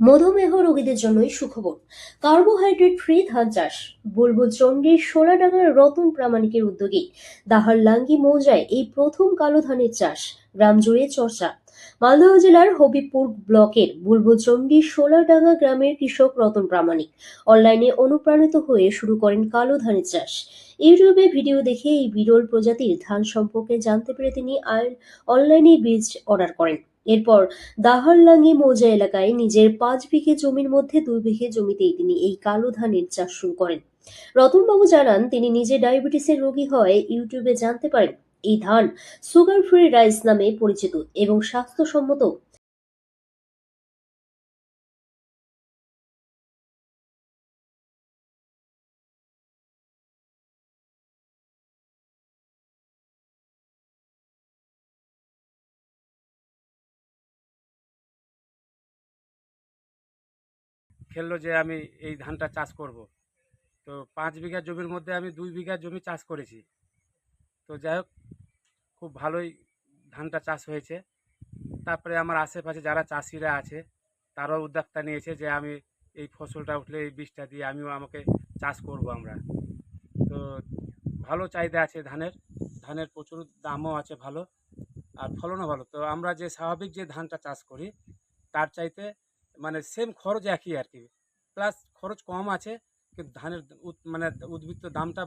মধুমেহ রোগীদের জন্যই সুখবর। কার্বোহাইড্রেট ফ্রি ধান চাষ। বুলবুল চন্ডীর সোলাডাঙ্গার রতন প্রামাণিকের উদ্যোগে দাহার লাঙ্গি মৌজায় এই প্রথম কালো ধানের চাষ গ্রাম জুড়ে চর্চা। মালদহ জেলার হবিপুর ব্লকের বুলবুলচন্ডী সোলাডাঙ্গা গ্রামের কৃষক রতন প্রামাণিক অনলাইনে অনুপ্রাণিত হয়ে শুরু করেন কালো ধানের চাষ। ইউটিউবে ভিডিও দেখে এই বিরল প্রজাতির ধান সম্পর্কে জানতে পেরে তিনি অনলাইনে বীজ অর্ডার করেন। এরপর দাহারলাঙ্গি মৌজা এলাকায় নিজের পাঁচ বিঘে জমির মধ্যে দুই বিঘে জমিতেই তিনি এই কালো ধানের চাষ শুরু করেন। রতনবাবু জানান, তিনি নিজে ডায়াবেটিসের রোগী হয় ইউটিউবে জানতে পারেন, এই ধান সুগার ফ্রি রাইস নামে পরিচিত এবং স্বাস্থ্যসম্মত খেললো যে আমি এই ধানটা চাষ করব। তো পাঁচ বিঘা জমির মধ্যে আমি দুই বিঘা জমি চাষ করেছি। তো যাই হোক, খুব ভালোই ধানটা চাষ হয়েছে। তারপরে আমার আশেপাশে যারা চাষিরা আছে, তারাও উদ্যোক্তা নিয়েছে যে আমি এই ফসলটা উঠলে এই বীজটা দিয়ে আমিও আমাকে চাষ করব আমরা। তো ভালো চাহিদা আছে ধানের। ধানের প্রচুর দামও আছে ভালো, আর ফলনও ভালো। তো আমরা যে স্বাভাবিক যে ধানটা চাষ করি, তার চাইতে মানে সেম খরচ একই আর কি। প্লাস খরচ কম আছে, কিন্তু ধানের মানে উদ্বৃত্ত দামটা